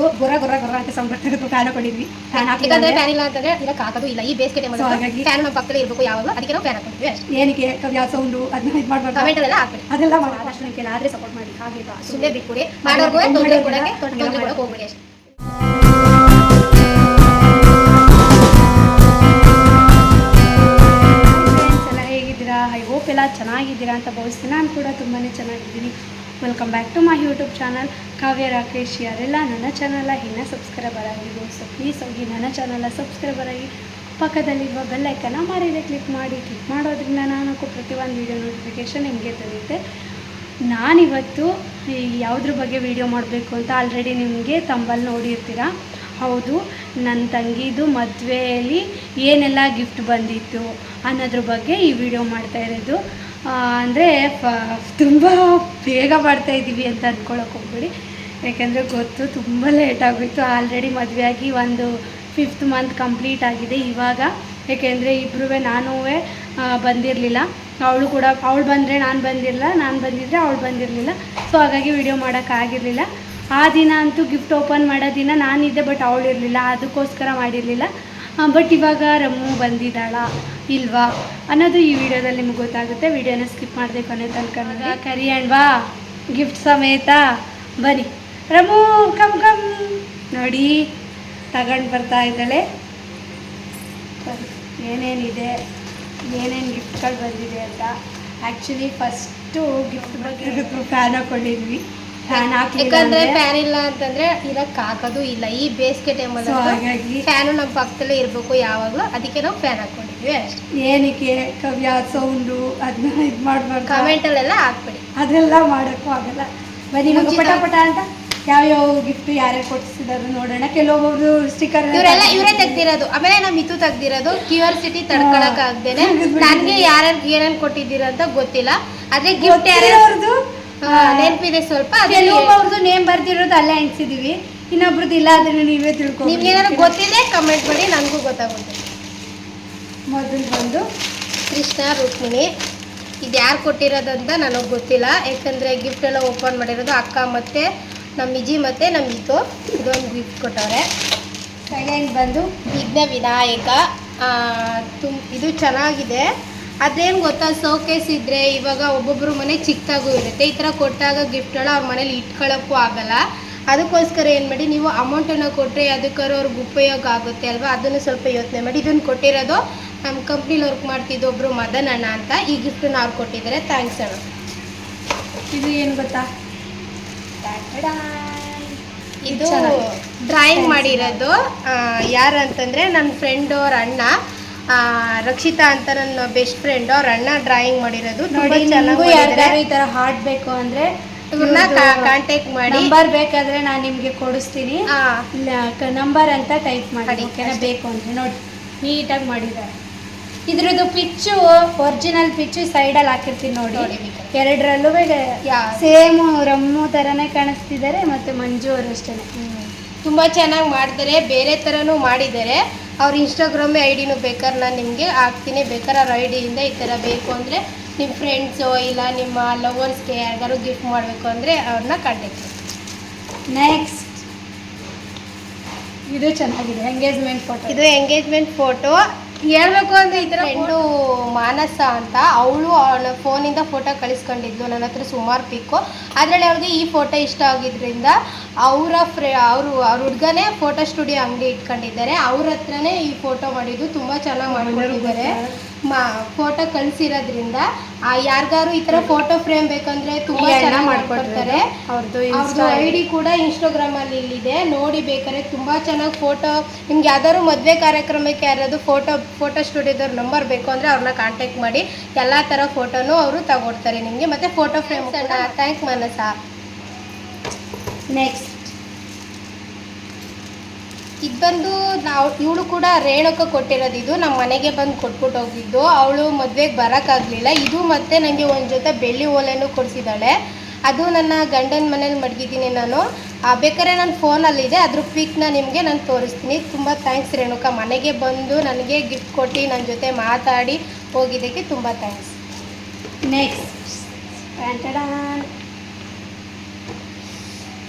ನೋಡಿ, ಗೊರ ಗೊರ ಗೊರ ಅಂತ ಸೌಂಡ್ ಬರ್ತಾ ಇರೋದು. ಫ್ಯಾನ್ ಹಾಕೊಂಡಿದ್ವಿ. ಫ್ಯಾನ್ ಯಾಕಂದ್ರೆ ಫ್ಯಾನ್ ಇಲ್ಲ ಅಂತಂದ್ರೆ ಇದಕ್ಕೆ ಹಾಕೋದು ಇಲ್ಲ. ಈ ಬೇಸಿಗೆ ಟೈಮ್ ಹಾಗಾಗಿ- ಫ್ಯಾನ್ ನಮ್ಮ ಪಕ್ಕದಲ್ಲಿ ಇರಬೇಕು ಯಾವಾಗಲೂ ಅದಕ್ಕೆ ನಾವು ಫ್ಯಾನ್ ಏನಕ್ಕೆ? ಕವ್ಯ ಸೌಂಡು ಅದನ್ನ ಇದು ಮಾಡ್ಬಾರ್ದು. ಕಮೆಂಟ್ ಅಲ್ಲೆಲ್ಲ ಹಾಕ್ಬಿಡಿ. ಅದೆಲ್ಲ ಮಾಡಿ ಆದಷ್ಟು ನನಗೆ ಆದ್ರೆ ಸಪೋರ್ಟ್ ಮಾಡಿ. ಹಾಗೆ. ಸುಮ್ಮನೆ ಬಿಟ್ಬಿಡಿ. ಮಾಡೋರ್ಗೂ ಮಾಡಿ ತೊಂದರೆ ಮಾಡಿ ಕೊಡಕ್ಕೆ ಮಾಡಿ ತೊಂದರೆ ಮಾಡಿ. ಕೊಡಕ್ಕೆ ಹೋಗ್ಬೇಡಿ ಅಷ್ಟೇ. ಎಲ್ಲ ಚೆನ್ನಾಗಿದ್ದೀರಾ ಅಂತ ಭಾವಿಸ್ತೀನಿ. ನಾನು ಕೂಡ ತುಂಬಾ ಚೆನ್ನಾಗಿದ್ದೀನಿ. Welcome back to my YouTube channel Kavya Rakesh ಯಾರೆಲ್ಲ ನನ್ನ ಚಾನಲ ಇನ್ನೂ ಸಬ್ಸ್ಕ್ರೈಬರ್ ಆಗಿದ್ದು ಸೊ ಪ್ಲೀಸ್ ಹೋಗಿ ನನ್ನ ಚಾನಲ ಸಬ್ಸ್ಕ್ರೈಬರ್ ಆಗಿ ಪಕ್ಕದಲ್ಲಿರುವ ಬೆಲ್ಲೈಕನ್ನ ಮಾರಿದೆ ಕ್ಲಿಕ್ ಮಾಡಿ. ಕ್ಲಿಕ್ ಮಾಡೋದ್ರಿಂದ ನಾನು ಪ್ರತಿ ಪ್ರತಿಯೊಂದು ವೀಡಿಯೋ ನೋಟಿಫಿಕೇಷನ್ ನಿಮಗೆ ದೊರೆಯುತ್ತೆ. ನಾನಿವತ್ತು ಯಾವುದ್ರ ಬಗ್ಗೆ ವೀಡಿಯೋ ಮಾಡಬೇಕು ಅಂತ ಆಲ್ರೆಡಿ ನಿಮಗೆ ತಂಬಲ್ಲಿ ನೋಡಿರ್ತೀರ? ಹೌದು ನನ್ನ ತಂಗಿದು ಮದುವೆಯಲ್ಲಿ ಏನೆಲ್ಲ ಗಿಫ್ಟ್ ಬಂದಿತ್ತು ಅನ್ನೋದ್ರ ಬಗ್ಗೆ ಈ ವಿಡಿಯೋ ಮಾಡ್ತಾ ಇರೋದು. ಅಂದರೆ ತುಂಬ ಬೇಗ ಮಾಡ್ತಾ ಇದ್ದೀವಿ ಅಂತ ಅಂದ್ಕೊಳಕ್ಕೆ ಹೋಗ್ಬೇಡಿ. ಯಾಕೆಂದರೆ ಗೊತ್ತು ತುಂಬ ಲೇಟ್ ಆಗೋಯ್ತು. ಆಲ್ರೆಡಿ ಮದುವೆಯಾಗಿ ಒಂದು ಫಿಫ್ತ್ ಮಂತ್ ಕಂಪ್ಲೀಟ್ ಆಗಿದೆ ಇವಾಗ. ಏಕೆಂದರೆ ಇಬ್ಬರೂ ನಾನೂ ಬಂದಿರಲಿಲ್ಲ. ಅವಳು ಕೂಡ, ಅವಳು ಬಂದರೆ ನಾನು ಬಂದಿರಲಿಲ್ಲ ನಾನು ಬಂದಿದ್ದರೆ ಅವಳು ಬಂದಿರಲಿಲ್ಲ. ಸೊ ಹಾಗಾಗಿ ವಿಡಿಯೋ ಮಾಡೋಕ್ಕಾಗಿರಲಿಲ್ಲ ಆ ದಿನ ಅಂತೂ ಗಿಫ್ಟ್ ಓಪನ್ ಮಾಡೋ ದಿನ ನಾನಿದ್ದೆ ಬಟ್ ಅವಳು ಇರಲಿಲ್ಲ ಅದಕ್ಕೋಸ್ಕರ ಮಾಡಿರಲಿಲ್ಲ. ಬಟ್ ಇವಾಗ ರಮ್ಮು ಬಂದಿದ್ದಾಳ ಇಲ್ವಾ? ಅನ್ನೋದು ಈ ವಿಡಿಯೋದಲ್ಲಿ ನಿಮ್ಗೆ ಗೊತ್ತಾಗುತ್ತೆ. ವಿಡಿಯೋನ ಸ್ಕಿಪ್ ಮಾಡಿದೆ ಕೊನೆ ತನಕ. ಕರಿ ಅಣ್ವಾ. ಗಿಫ್ಟ್ ಸಮೇತ. ಬನ್ನಿ. ರಮು ಕಮ್ ಕಮ್ ನೋಡಿ ತಗೊಂಡು ಬರ್ತಾ ಇದ್ದಾಳೆ. ಏನೇನಿದೆ? ಏನೇನು ಗಿಫ್ಟ್ಗಳು ಬಂದಿದೆ ಅಂತ. ಆ್ಯಕ್ಚುಲಿ ಫಸ್ಟು ಗಿಫ್ಟ್ ಬಗ್ಗೆ ಫ್ಯಾನ್ ಹಾಕೊಂಡಿದ್ವಿ. ಫ್ಯಾನ್ ಯಾಕಂದ್ರೆ ಫ್ಯಾನ್ ಇಲ್ಲ ಅಂತಂದ್ರೆ ಇರಕ್ ಆಗೋದು ಇಲ್ಲ. ಈ ಬೇಸಿಗೆ ಟೈಮ್ ಟೈಮಲ್ಲಿ ಹಾಗಾಗಿ ಫ್ಯಾನು ನಮ್ಮ ಪಕ್ಕದಲ್ಲೇ ಇರಬೇಕು ಯಾವಾಗಲೂ. ಅದಕ್ಕೆ ನಾವು ಫ್ಯಾನ್ ಹಾಕೊಂಡಿದ್ವಿ ಅಷ್ಟೇ. ಏನಕ್ಕೆ? ಕವ್ಯ ಸೌಂಡು ಅದನ್ನ ಇದ್ ಮಾಡ್ಬಾರ್ದು. ಕಮೆಂಟ್ ಅಲ್ಲೆಲ್ಲ ಹಾಕ್ಬಿಡಿ. ಅದೆಲ್ಲ ಮಾಡೋಕ್ಕೂ ಆಗಲ್ಲ. ಬನ್ನಿ ನಮ್ಗೆ ಪಟ ಪಟ ಅಂತ ಯಾವ್ಯಾವ ಗಿಫ್ಟ್ ಯಾರ್ಯಾರು ಕೊಡಿಸಿದಾರೆ ನೋಡೋಣ. ಕೆಲವೊಬ್ಬರು ಸ್ಟಿಕ್ಕರ್ ಇವರೆಲ್ಲ ಇವರೇ ತೆಗ್ದಿರೋದು. ಆಮೇಲೆ ನಮ್ ಇದು ತೆಗ್ದಿರೋದು. ಕ್ಯೂರಿಯಾಸಿಟಿ ತಡ್ಕೊಳಕ್ ಆಗ್ದೇನೆ. ನನ್ಗೆ ಯಾರ್ಯಾರು ಏನೇನ್ ಕೊಟ್ಟಿದ್ದೀರ ಅಂತ ಗೊತ್ತಿಲ್ಲ. ಆದ್ರೆ ಗಿಫ್ಟ್ ಯಾರ್ಯಾರು ನೆನಪಿದೆ ಸ್ವಲ್ಪ ಕೆಲವೊಬ್ಬರದು ನೇಮ್ ಬರ್ದಿರೋದು ಅಲ್ಲೇ ಎಣಿಸಿದೀವಿ. ಇನ್ನೊಬ್ರದ್ದು ಇಲ್ಲ ಅದನ್ನು ನೀವೇ ತಿಳ್ಕೊ ನಿಮ್ಗೆ ಏನಾದ್ರು ಗೊತ್ತಿದೆ ಕಮೆಂಟ್ ಮಾಡಿ ನನಗೂ ಗೊತ್ತಾಗುತ್ತೆ. ಮೊದಲು ಬಂದು ಕೃಷ್ಣ ರುಕ್ಮಿಣಿ ಇದು ಯಾರು ಕೊಟ್ಟಿರೋದಂತ ನನಗೆ ಗೊತ್ತಿಲ್ಲ. ಯಾಕಂದರೆ ಗಿಫ್ಟ್ ಎಲ್ಲ ಓಪನ್ ಮಾಡಿರೋದು ಅಕ್ಕ ಮತ್ತು ನಮ್ಮ ಇಜಿ ಮತ್ತು ನಮ್ಮ ಇತು ಇದೊಂದು ಗಿಫ್ಟ್ ಕೊಟ್ಟವ್ರೆ. ಸೆಕೆಂಡ್ ಬಂದು ವಿಘ್ನ ವಿನಾಯಕ. ತುಂಬ ಇದು ಚೆನ್ನಾಗಿದೆ. ಅದೇನು ಗೊತ್ತಾ ಸೋಕೇಸ್ ಇದ್ದರೆ ಇವಾಗ ಒಬ್ಬೊಬ್ಬರು ಮನೆ ಚಿಕ್ಕದಾಗೂ ಇರುತ್ತೆ. ಈ ಥರ ಕೊಟ್ಟಾಗ ಗಿಫ್ಟ್ಗಳು ಅವ್ರ ಮನೇಲಿ ಇಟ್ಕೊಳ್ಳೋಕ್ಕೂ ಆಗಲ್ಲ. ಅದಕ್ಕೋಸ್ಕರ ಏನು ಮಾಡಿ ನೀವು ಅಮೌಂಟನ್ನು ಕೊಟ್ಟರೆ ಅದಕ್ಕಾರು ಅವ್ರಿಗೆ ಉಪಯೋಗ ಆಗುತ್ತೆ ಅಲ್ವಾ? ಅದನ್ನು ಸ್ವಲ್ಪ ಯೋಚನೆ ಮಾಡಿ. ಇದನ್ನು ಕೊಟ್ಟಿರೋದು ನಮ್ಮ ಕಂಪ್ನಿಲಿ ವರ್ಕ್ ಮಾಡ್ತಿದ್ದು ಒಬ್ಬರು ಮದನ್ ಅಣ್ಣ ಅಂತ. ಈ ಗಿಫ್ಟನ್ನು ಅವ್ರು ಕೊಟ್ಟಿದ್ದಾರೆ. ಥ್ಯಾಂಕ್ಸ್ ಅಣ್ಣ. ಇದು ಏನು ಗೊತ್ತಾ? ಇದು. ಡ್ರಾಯಿಂಗ್ ಮಾಡಿರೋದು. ಯಾರು ಅಂತಂದ್ರೆ ನನ್ನ ಫ್ರೆಂಡ್ ಅವ್ರ ಅಣ್ಣ. ರಕ್ಷಿತಾ ಅಂತ ನನ್ನ ಬೆಸ್ಟ್ ಫ್ರೆಂಡ್ ಅವ್ರ ಅಣ್ಣ ಡ್ರಾಯಿಂಗ್ ಮಾಡಿರೋದು. ನೋಡಿ ಚೆನ್ನಾಗಿ ನಿಮಗೂ ಈ ತರ ಹಾರ್ಟ್ ಬೇಕು ಅಂದ್ರೆ ಇವ್ರನ್ನ ಕಾಂಟ್ಯಾಕ್ಟ್ ಮಾಡಿ. ನಂಬರ್ ಬೇಕಾದ್ರೆ ನಾನು ನಿಮಗೆ ಕೊಡಿಸ್ತೀನಿ. ನಂಬರ್ ಅಂತ ಟೈಪ್ ಮಾಡಿ. ಓಕೆನಾ? ಬೇಕು ಅಂದ್ರೆ ನೋಡಿ ನೀಟಾಗಿ ಮಾಡಿದ್ದಾರೆ. ಇದ್ರದ್ದು ಪಿಚ್ಚು ಒರಿಜಿನಲ್ ಪಿಚ್ಚು ಸೈಡಲ್ಲಿ ಹಾಕಿರ್ತೀನಿ ನೋಡಿ. ನೋಡಿ ಎರಡರಲ್ಲೂ ಸೇಮ್ ರಮ್ಮು ತರನೇ ಕಾಣಿಸ್ತಿದ್ದಾರೆ ಮತ್ತೆ ಮಂಜು ಅವರು ಅಷ್ಟೇ ತುಂಬಾ ಚೆನ್ನಾಗಿ ಮಾಡಿದ್ದಾರೆ. ಬೇರೆ ಥರನೂ ಮಾಡಿದ್ದಾರೆ. ಅವ್ರ ಇನ್ಸ್ಟಾಗ್ರಾಮ್ ಐ ಡಿನೂ ಬೇಕಾದ್ರೆ ನಾನು ನಿಮಗೆ ಹಾಕ್ತೀನಿ. ಬೇಕಾದ್ರೆ ಅವ್ರ ಐ ಡಿಯಿಂದ ಈ ಥರ ಬೇಕು ಅಂದರೆ ನಿಮ್ಮ ಫ್ರೆಂಡ್ಸು ಇಲ್ಲ ನಿಮ್ಮ ಲವರ್ಸ್ಗೆ ಯಾರಿಗಾರು ಗಿಫ್ಟ್ ಮಾಡಬೇಕು ಅಂದರೆ ಅವ್ರನ್ನ ಕಾಂಟ್ಯಾಕ್ಟ್ ನೆಕ್ಸ್ಟ್ ಇದು ಚೆನ್ನಾಗಿದೆ. ಎಂಗೇಜ್ಮೆಂಟ್ ಫೋಟೋ ಇದು ಎಂಗೇಜ್ಮೆಂಟ್ ಫೋಟೋ ಹೇಳ್ಬೇಕು ಅಂದರೆ ಈ ಥರ ಹೆಣ್ಣು ಮಾನಸ ಅಂತ. ಅವಳು ಅವಳ ಫೋನಿಂದ ಫೋಟೋ ಕಳಿಸ್ಕೊಂಡಿದ್ಲು. ನನ್ನ ಹತ್ರ ಸುಮಾರು ಪಿಕ್ಕು ಅದರಲ್ಲಿ ಅವಳಿಗೆ ಈ ಫೋಟೋ ಇಷ್ಟ ಆಗಿದ್ರಿಂದ ಅವರ ಫ್ರೇ ಅವರು ಅವ್ರ ಹುಡುಗನೇ ಫೋಟೋ ಸ್ಟುಡಿಯೋ ಅಂಗಡಿ ಇಟ್ಕೊಂಡಿದ್ದಾರೆ. ಅವ್ರ ಹತ್ರನೇ ಈ ಫೋಟೋ ಮಾಡಿದ್ದು ತುಂಬ ಚೆನ್ನಾಗಿ ಮಾಡ್ಕೊಂಡಿದ್ದಾರೆ ಮಾ ಫೋಟೋ ಕಳಿಸಿರೋದ್ರಿಂದ ಯಾರಿಗಾರು ಈ ಥರ ಫೋಟೋ ಫ್ರೇಮ್ ಬೇಕಂದ್ರೆ ತುಂಬ ಚೆನ್ನಾಗಿ ಮಾಡ್ಕೊಡ್ತಾರೆ. ಅವ್ರದ್ದು ಐ ಡಿ ಕೂಡ ಇನ್ಸ್ಟಾಗ್ರಾಮಲ್ಲಿ ಇಲ್ಲಿದೆ. ನೋಡಿ ಬೇಕಾದ್ರೆ ತುಂಬಾ ಚೆನ್ನಾಗಿ ಫೋಟೋ ನಿಮ್ಗೆ ಯಾವ್ದಾದ್ರು ಮದುವೆ ಕಾರ್ಯಕ್ರಮಕ್ಕೆ ಯಾರಾದ್ರು ಫೋಟೋ ಫೋಟೋ ಸ್ಟುಡಿಯೋದವ್ರ ನಂಬರ್ ಬೇಕು ಅಂದರೆ ಅವ್ರನ್ನ ಕಾಂಟ್ಯಾಕ್ಟ್ ಮಾಡಿ. ಎಲ್ಲಾ ತರ ಫೋಟೋನು ಅವರು ತಗೊಡ್ತಾರೆ ನಿಮಗೆ. ಮತ್ತೆ photo frame thanks Manasa next ಇದು ಬಂದು ನಾವು ಇವಳು ಕೂಡ ರೇಣುಕ ಕೊಟ್ಟಿರೋದು ಇದು. ನಮ್ಮ ಮನೆಗೆ ಬಂದು ಕೊಟ್ಬಿಟ್ಟು ಹೋಗಿದ್ದು. ಅವಳು ಮದುವೆಗೆ ಬರೋಕ್ಕಾಗಲಿಲ್ಲ. ಇದು ಮತ್ತೆ ನನಗೆ ಒಂದು ಜೊತೆ ಬೆಳ್ಳಿ ಓಲೆನೂ ಕೊಡಿಸಿದ್ದಾಳೆ. ಅದು ನನ್ನ ಗಂಡನ ಮನೇಲಿ ಮಡಗಿದ್ದೀನಿ ನಾನು. ಬೇಕಾದ್ರೆ ನನ್ನ ಫೋನಲ್ಲಿದೆ ಅದ್ರ ಪಿಕ್ನ ನಿಮಗೆ ನಾನು ತೋರಿಸ್ತೀನಿ. ತುಂಬ ಥ್ಯಾಂಕ್ಸ್ ರೇಣುಕ. ಮನೆಗೆ ಬಂದು ನನಗೆ ಗಿಫ್ಟ್ ಕೊಟ್ಟು ನನ್ನ ಜೊತೆ ಮಾತಾಡಿ ಹೋಗಿದ್ದಕ್ಕೆ ತುಂಬ ಥ್ಯಾಂಕ್ಸ್ ನೆಕ್ಸ್ಟ್.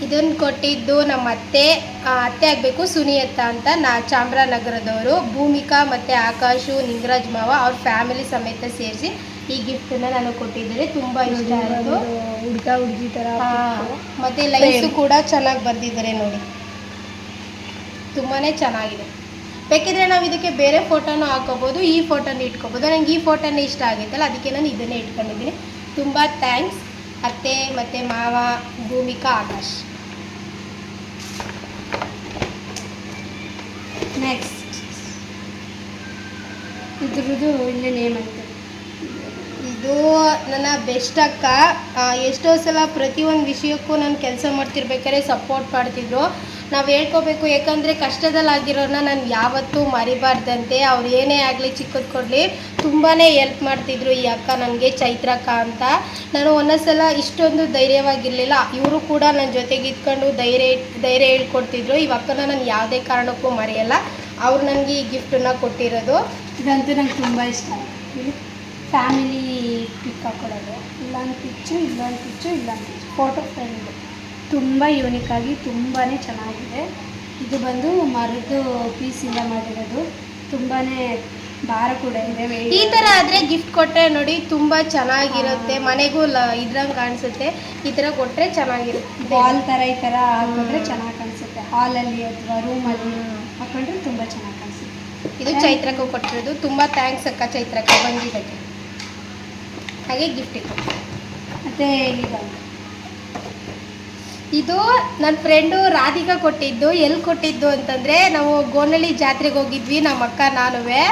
ಇದನ್ನು ಕೊಟ್ಟಿದ್ದು ನಮ್ಮ ಅತ್ತೆ ಅತ್ತೆ ಆಗಬೇಕು ಸುನಿಯತ್ತ ಅಂತ ನಾ ಚಾಮರಾಜನಗರದವರು ಭೂಮಿಕಾ ಮತ್ತು ಆಕಾಶು ನಿಂಗರಾಜ್ ಮಾವ ಅವ್ರ ಫ್ಯಾಮಿಲಿ ಸಮೇತ ಸೇರಿಸಿ ಈ ಗಿಫ್ಟನ್ನು ನಾನು ಕೊಟ್ಟಿದ್ದಾರೆ ತುಂಬ ಇಷ್ಟ ಆಯಿತು. ಹುಡುಗ ಹುಡ್ಗ ಥರ ಮತ್ತು ಲೈನ್ಸು ಕೂಡ ಚೆನ್ನಾಗಿ ಬರೆದಿದ್ದಾರೆ ನೋಡಿ. ತುಂಬಾ ಚೆನ್ನಾಗಿದೆ. ಬೇಕಿದ್ರೆ ನಾವು ಇದಕ್ಕೆ ಬೇರೆ ಫೋಟೋನು ಹಾಕೋಬೋದು ಈ ಫೋಟೋನ ಇಟ್ಕೋಬೋದು. ನನಗೆ ಈ ಫೋಟೋನೇ ಇಷ್ಟ ಆಗಿತ್ತಲ್ಲ ಅದಕ್ಕೆ ನಾನು ಇದನ್ನೇ ಇಟ್ಕೊಂಡಿದ್ದೀನಿ. ತುಂಬ ಥ್ಯಾಂಕ್ಸ್ ಅತ್ತೆ ಮತ್ತು ಮಾವ ಭೂಮಿಕಾ ಆಕಾಶ್. ನೆಕ್ಸ್ಟ್ ಇದ್ರದ್ದು ಇಲ್ಲಿ ನೇಮ್ ಐತೆ ಇದು ನನ್ನ ಬೆಸ್ಟ್ ಅಕ್ಕ. ಎಷ್ಟೋ ಸಲ ಪ್ರತಿಯೊಂದು ವಿಷಯಕ್ಕೂ ನಾನು ಕೆಲಸ ಮಾಡ್ತಿರ್ಬೇಕಾದ್ರೆ ಸಪೋರ್ಟ್ ಮಾಡ್ತಿದ್ರು. ನಾವು ಹೇಳ್ಕೋಬೇಕು ಯಾಕಂದರೆ ಕಷ್ಟದಲ್ಲಾಗಿರೋರನ್ನ ನಾನು ಯಾವತ್ತೂ ಮರಿಬಾರ್ದಂತೆ. ಅವ್ರು ಏನೇ ಆಗಲಿ ಚಿಕ್ಕದು ಕೊಡಲಿ ತುಂಬಾ ಹೆಲ್ಪ್ ಮಾಡ್ತಿದ್ರು ಈ ಅಕ್ಕ ನನಗೆ ಚೈತ್ರಕ್ಕ ಅಂತ. ನಾನು ಒಂದೊಂದ್ಸಲ ಇಷ್ಟೊಂದು ಧೈರ್ಯವಾಗಿರಲಿಲ್ಲ. ಇವರು ಕೂಡ ನನ್ನ ಜೊತೆಗೆ ಇದ್ಕೊಂಡು ಧೈರ್ಯ ಧೈರ್ಯ ಹೇಳ್ಕೊಡ್ತಿದ್ರು. ಈ ಅಕ್ಕನ ನಾನು ಯಾವುದೇ ಕಾರಣಕ್ಕೂ ಮರೆಯಲ್ಲ. ಅವ್ರು ನನಗೆ ಈ ಗಿಫ್ಟನ್ನ ಕೊಟ್ಟಿರೋದು. ಇದಂತೂ ನಂಗೆ ತುಂಬ ಇಷ್ಟ. ಫ್ಯಾಮಿಲಿ ಪಿಕ್ ಹಾಕೊಳ್ಳೋದು ಇಲ್ಲೊಂದು ಪಿಚ್ಚು ಇಲ್ಲೊಂದು ಪಿಚ್ಚು ಇಲ್ಲೊಂದು ಪಿಚ್ಚು ಫೋಟೋ ಫ್ರೆಂಡ್ ತುಂಬ ಯೂನಿಕ್ ಆಗಿ ತುಂಬಾ ಚೆನ್ನಾಗಿದೆ. ಇದು ಬಂದು ಮರದ್ದು ಪೀಸಿಂದ ಮಾಡಿರೋದು. ತುಂಬಾ ಭಾರ ಕೂಡ ಇದೆ. ಈ ಥರ ಆದರೆ ಗಿಫ್ಟ್ ಕೊಟ್ಟರೆ ನೋಡಿ ತುಂಬ ಚೆನ್ನಾಗಿರುತ್ತೆ. ಮನೆಗೂ ಲ ಇದ್ರಂಗೆ ಕಾಣಿಸುತ್ತೆ. ಈ ಥರ ಕೊಟ್ಟರೆ ಚೆನ್ನಾಗಿರುತ್ತೆ. ಬಾಲ್ ಥರ ಈ ಥರ ಹಾಕೊಂಡ್ರೆ ಚೆನ್ನಾಗಿ ಕಾಣಿಸುತ್ತೆ. ಹಾಲಲ್ಲಿ ಅಥವಾ ರೂಮಲ್ಲಿ. ಹಾಕೊಂಡ್ರೆ ತುಂಬ ಚೆನ್ನಾಗಿ ಕಾಣಿಸುತ್ತೆ. ಇದು ಚೈತ್ರಕ್ಕೆ ಕೊಟ್ಟಿರೋದು. ತುಂಬ ಥ್ಯಾಂಕ್ಸ್ ಅಕ್ಕ ಚೈತ್ರಕ್ಕ ಬಂದಿದ್ದಕ್ಕೆ. ಹಾಗೆ ಗಿಫ್ಟ್ ಇಟ್ಟು ಮತ್ತು ಇದೊಂದು ಇದು ನನ್ನ ಫ್ರೆಂಡು ರಾಧಿಕಾ ಕೊಟ್ಟಿದ್ದು. ಎಲ್ಲಿ ಕೊಟ್ಟಿದ್ದು ಅಂತಂದರೆ ನಾವು ಗೋನಳ್ಳಿ ಜಾತ್ರೆಗೆ ಹೋಗಿದ್ವಿ ನಮ್ಮ ಅಕ್ಕ ನಾನುವೆ.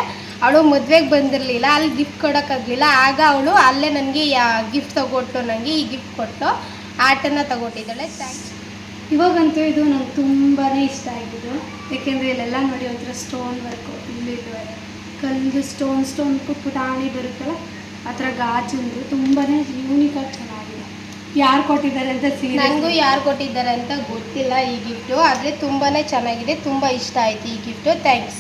ಅವಳು ಮದುವೆಗೆ ಬಂದಿರಲಿಲ್ಲ. ಅಲ್ಲಿ ಗಿಫ್ಟ್ ಕೊಡೋಕ್ಕಾಗಲಿಲ್ಲ ಆಗ ಅವಳು ಅಲ್ಲೇ ನನಗೆ ಗಿಫ್ಟ್ ತಗೊಟ್ಟು ನನಗೆ ಈ ಗಿಫ್ಟ್ ಕೊಟ್ಟು ಆಟನ ತಗೊಟ್ಟಿದ್ದಾಳೆ. ಥ್ಯಾಂಕ್ಸ್ ಇವಾಗಂತೂ ಇದು ನಂಗೆ ತುಂಬಾ ಇಷ್ಟ ಆಗಿದ್ದು ಯಾಕೆಂದರೆ ಇಲ್ಲೆಲ್ಲ ನೋಡಿ ಒಂಥರ ಸ್ಟೋನ್ ವರ್ಕು ಇಲ್ಲಿ ಕಲ್ಲು ಸ್ಟೋನ್ ಸ್ಟೋನ್ ಪುಟ್ ಪುಟಾಣಿ ಬರುತ್ತಲ್ಲ, ಆ ಥರ ಗಾಜಿಂದು ತುಂಬಾ ಯೂನಿಕಾಗಿ ಯಾರು ಕೊಟ್ಟಿದ್ದಾರೆ ಅಂತ ಸೀರೆ ನನಗೂ ಯಾರು ಕೊಟ್ಟಿದ್ದಾರೆ ಅಂತ ಗೊತ್ತಿಲ್ಲ ಈ ಗಿಫ್ಟು ಆದರೆ ತುಂಬಾ ಚೆನ್ನಾಗಿದೆ ತುಂಬ ಇಷ್ಟ ಆಯಿತು ಈ ಗಿಫ್ಟು ಥ್ಯಾಂಕ್ಸ್